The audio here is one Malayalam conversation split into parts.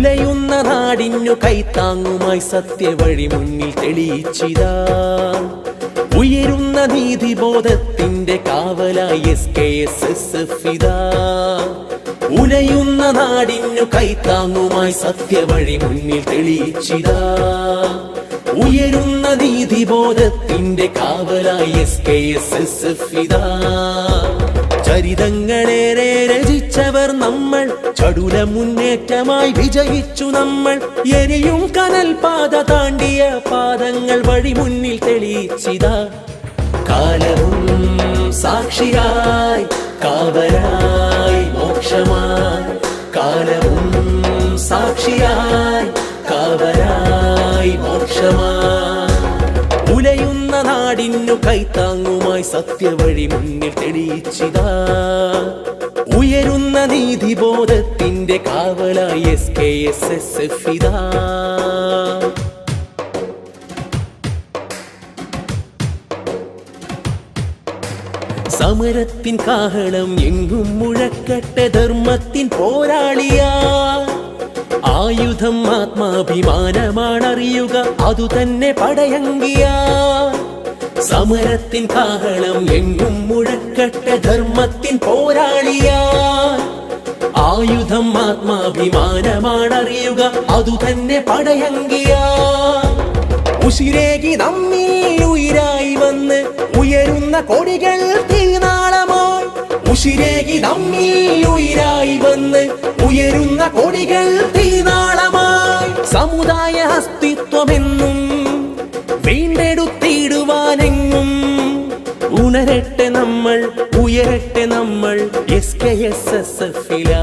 ഉലയുന്ന നാടിനു കൈത്താങ്ങുമായി സത്യവഴി മുന്നിൽ തെളിയിച്ചിതാ. ഉയരുന്ന നീതിബോധത്തിന്റെ കാവലായി S K S S F ഇതാ. ഉലയുന്ന നാടിനു കൈത്താങ്ങുമായി സത്യവഴി മുന്നിൽ തെളിയിച്ചിതാ. ഉയരുന്ന നീതിബോധത്തിന്റെ കാവലായി S K S S F ഇതാ. ചരിതങ്ങളേറെ രചിച്ചവർ നമ്മൾ. ചടുല മുന്നേറ്റമായി വിജയിച്ചു നമ്മൾ. എരിയും കനൽ പാത താണ്ടിയ പാദങ്ങൾ വഴി മുന്നിൽ തെളിയിച്ചിതാ. കാലവും സാക്ഷിയായി കാവലായി മോക്ഷമായി. കാലവും സാക്ഷിയായി കാവലായി മോക്ഷമായി. ഉലയുന്ന നാടിനു കൈത്താങ്ങുമായി സത്യവഴി മുന്നിൽ തെളിയിച്ചിതാ. ഉയരുന്ന നീതിബോധത്തിന്റെ കാവലായി S K S S F ഇതാ. സമരത്തിൻ കാഹളം എങ്ങും മുഴക്കട്ടെ ധർമ്മത്തിൻ പോരാളിയാ. ആയുധം ആത്മാഭിമാനമാണറിയുക അതു തന്നെ പടയങ്കിയ. സമരത്തിൻ കാഹളം എങ്ങും മുഴക്കട്ടെ ധർമ്മത്തിൻ പോരാളിയാ. ആയുധം ആത്മാഭിമാനമാണറിയുക അതു തന്നെ പടയങ്കിയ. ഉശിരേകി നമ്മിൽ ഉയരായി വന്ന് ഉയരുന്ന കൊടികൾ തീനാളമായി ഉശിരേകി നമ്മിൽ ഉയരായി വന്ന് ഉയരുന്ന കൊടികൾ തീനാളമായി സമുദായ അസ്തിത്വമെന്നും വീണ്ടെടുത്തിടുവാനെങ്ങും ഉയരട്ടെ നമ്മൾ എസ് കെ എസ് എസ് എഫില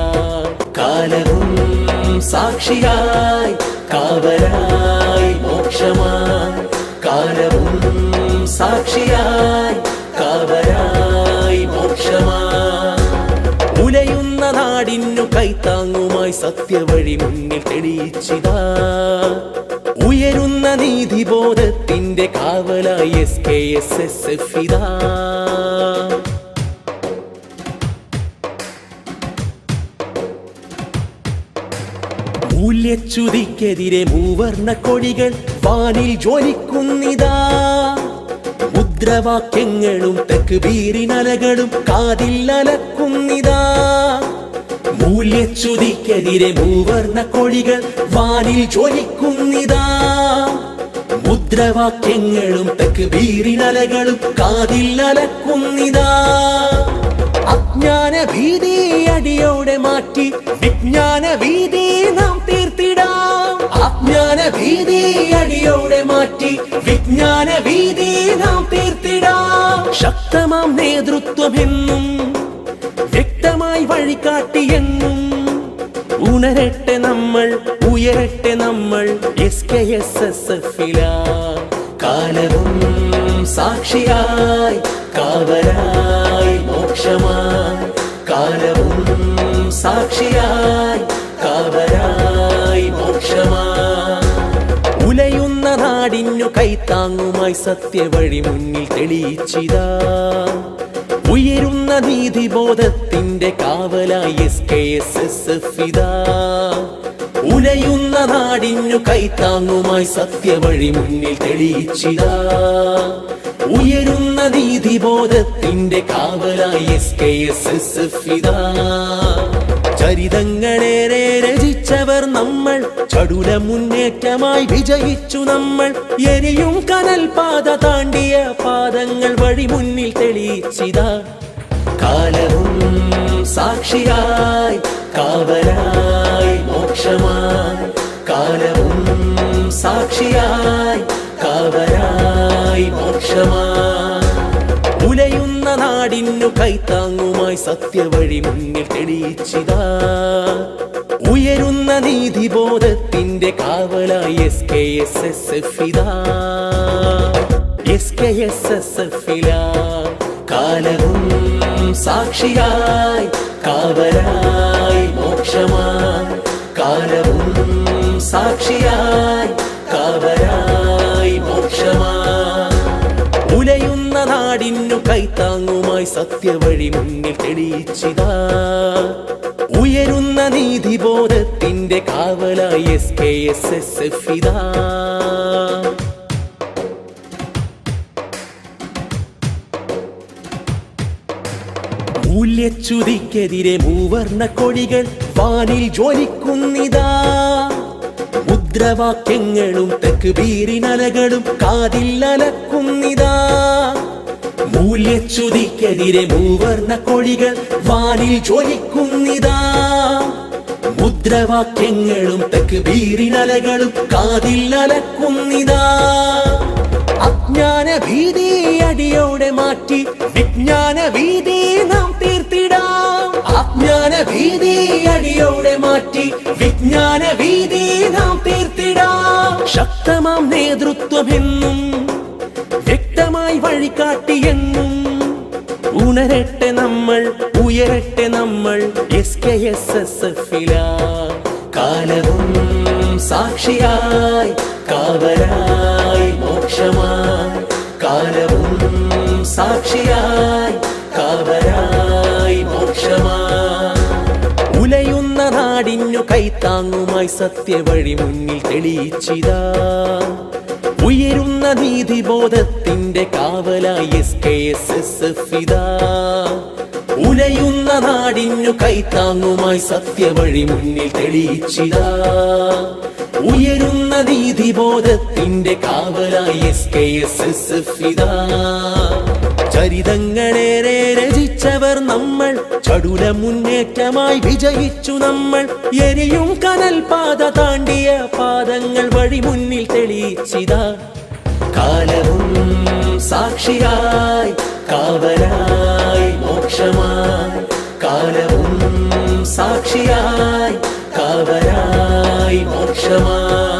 കാലവും സാക്ഷിയായി കാവലായി മോക്ഷമായി. കാലവും സാക്ഷിയായി കാവലായി മോക്ഷമായി. ഉലയുന്ന നാടിനു കൈത്താങ്ങുമായി സത്യവഴി മുന്നിൽ തെളിയിച്ചിതാ. ഉയരുന്ന നീതിബോധത്തിന്റെ കാവലായി S K S S F ഇതാ. മൂല്യച്യുതിക്കെതിരെ മൂവർണ കൊടികൾ വാനിൽ ജോലിക്കുന്നിതാ മുദ്രവാക്യങ്ങളും തെക്ക് വീരിനലകളും കാതിൽ അലക്കുന്നിതാ. മൂല്യച്യുതിക്കെതിരെ മൂവർണ കൊടികൾ വാനിൽ ജോലിക്കുന്നിതാ മുദ്രവാക്യങ്ങളും തെക്ക് വീരിനലകളും കാതിൽ അലക്കുന്നിതാ. അജ്ഞാന ഭീതി അടിയോടെ മാറ്റി വിജ്ഞാന ഭീതി നാം അജ്ഞാന ഭീതി അടിയോടെ മാറ്റി. വിജ്ഞാന ഭീതി നാം തീർത്തിടാം. ശക്തമാം നേതൃത്വമെന്നും വ്യക്തമായി വഴികാട്ടിയെന്നും ഉണരട്ടെ നമ്മൾ ഉയരട്ടെ നമ്മൾ എസ് കെ എസ് എസ് എഫില. കാലവും സാക്ഷിയായി കാവലായി മോക്ഷമായി. കാലവും സാക്ഷിയായി കാവലായി മോക്ഷമായി. നാടിനു കൈത്താങ്ങുമായി സത്യവഴി മുന്നിൽ തെളിയിച്ചിതാ. ഉയരുന്ന നീതിബോധത്തിന്റെ കാവലായി S K S S F ഇതാ. ഉലയുന്ന നാടിനു കൈത്താങ്ങുമായി സത്യവഴി മുന്നിൽ തെളിയിച്ചിതാ. ഉയരുന്ന നീതിബോധത്തിന്റെ കാവലായി S K S S F ഇതാ. ചരിതങ്ങളേറെ രചിച്ചവർ നമ്മൾ. ചടുല മുന്നേറ്റമായി വിജയിച്ചു നമ്മൾ. എരിയും കനൽ പാത താണ്ടിയ പാദങ്ങൾ വഴി മുന്നിൽ തെളിയിച്ചിതാ. കാലവും സാക്ഷിയായി ഉലയുന്ന നാടിനു കൈത്താങ്ങുമായി സത്യവഴി മുന്നിൽ തെളിയിച്ചിതാ. ഉയരുന്ന നീതിബോധത്തിന്റെ കാവലായി S K S S F ഇതാ. S K S S F കാലവും സാക്ഷിയായി കാവലായി മോക്ഷമായി. കാലവും സാക്ഷിയായി കാവലായി. ഉലയുന്ന നാടിനു കൈത്താങ്ങുമായി സത്യവഴി മുന്നിൽ തെളിയിച്ചിതാ. ഉയരുന്ന നീതിബോധത്തിന്റെ കാവലായി S K S S F ഇതാ. മൂല്യച്യുതിക്കെതിരെ മൂവർണ കൊടികൾ വാനിൽ ജോലിക്കുന്നിതാ മുദ്രാവാക്യങ്ങളും തെക്ക് ബീറിനലകളും കാതിൽ അലക്കുന്നിതാ. മൂല്യച്യുതിക്കെതിരെ മൂവർണ കൊടികൾ വാനിൽ ജ്വലിക്കുന്നിതാ മുദ്രവാക്യങ്ങളും തെക്ക് ബീറിനലകളും കാതിൽ അലക്കുന്നിതാ. അജ്ഞാന ഭീതി അടിയോടെ മാറ്റി വിജ്ഞാന ഭീതി നാം തീർത്തിടാം. അജ്ഞാന ഭീതി അടിയോടെ മാറ്റി വിജ്ഞാന ഭീതി നാം തീർത്തിടാം. ശക്തമാം നേതൃത്വമെന്നും ഉണരട്ടെ നമ്മൾ ഉയരട്ടെ നമ്മൾ എസ് കെ എസ് എസ് എഫില കാലവും സാക്ഷിയായി കാവലായി മോക്ഷമായി. കാലവും സാക്ഷിയായി കാവലായി മോക്ഷമായി. ഉലയുന്ന നാടിഞ്ഞു കൈത്താങ്ങുമായി സത്യവഴി മുന്നിൽ തെളിയിച്ചിതാ. ഉയരുന്ന നീതിബോധത്തിന്റെ കാവലായി എസ് കെ എസ് ഉലയുന്ന നാടിനു കൈത്താങ്ങുമായി സത്യവഴി മുന്നിൽ തെളിയിച്ചിതാ. ഉയരുന്ന നീതി ബോധത്തിന്റെ കാവലായി S K S S F ചരിതങ്ങളേറെ രചിച്ചവർ നമ്മൾ ചടുല മുന്നേറ്റമായി വിജയിച്ചു നമ്മൾ. എരിയും കനൽ പാത താണ്ടിയ പാദങ്ങൾ വഴി മുന്നിൽ തെളിയിച്ചിതാ. സാക്ഷിയായി കാവലായി മോക്ഷമായി. കാലവും സാക്ഷിയായി കാവലായി മോക്ഷമായി.